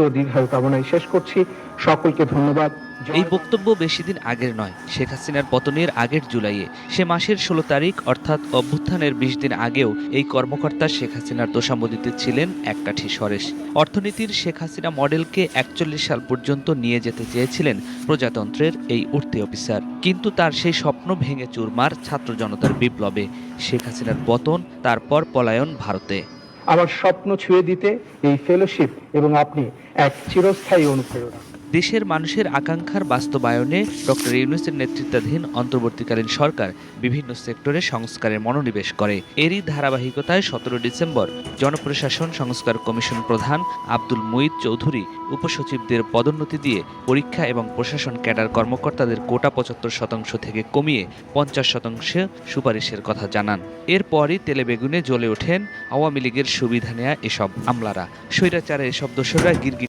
ও দীর্ঘায়ু কামনায় শেষ করছি। সকলকে ধন্যবাদ। এই বক্তব্য বেশি দিন আগের নয়। শেখ হাসিনার পতনের আগের জুলাইয়ে, সে মাসের ষোলো তারিখ অর্থাৎ অভ্যুত্থানের বিশ দিন আগেও এই কর্মকর্তা শেখ হাসিনার তোষামোদিতে ছিলেন এককাঠি সরেশ। অর্থনীতির শেখ হাসিনা মডেলকে একচল্লিশ সাল পর্যন্ত নিয়ে যেতে চেয়েছিলেন প্রজাতন্ত্রের এই উঠতি অফিসার। কিন্তু তার সেই স্বপ্ন ভেঙে চুরমার ছাত্র জনতার বিপ্লবে। শেখ হাসিনার পতন, তারপর পলায়ন ভারতে। আমার স্বপ্ন ছুঁয়ে দিতে এই ফেলোশিপ এবং আপনি এক চিরস্থায়ী অনুপ্রেরণা। দেশের মানুষের আকাঙ্ক্ষার বাস্তবায়নে ডক্টর ইউনুসের নেতৃত্বাধীন অন্তর্বর্তীকালীন সরকার বিভিন্ন সেক্টরে সংস্কারের মনোনিবেশ করে। এরই ধারাবাহিকতায় সতেরো ডিসেম্বর জনপ্রশাসন সংস্কার কমিশন প্রধান আব্দুল মুইদ চৌধুরী, উপসচিবদের পদোন্নতি দিয়ে পরীক্ষা এবং প্রশাসন ক্যাডার কর্মকর্তাদের কোটা পঁচাত্তর শতাংশ থেকে কমিয়ে পঞ্চাশ শতাংশে সুপারিশের কথা জানান। এরপরই তেলেবেগুনে জ্বলে ওঠেন আওয়ামী লীগের সুবিধা নেয়া এসব আমলারা। স্বৈরাচারে এসব দোসররা গিরগির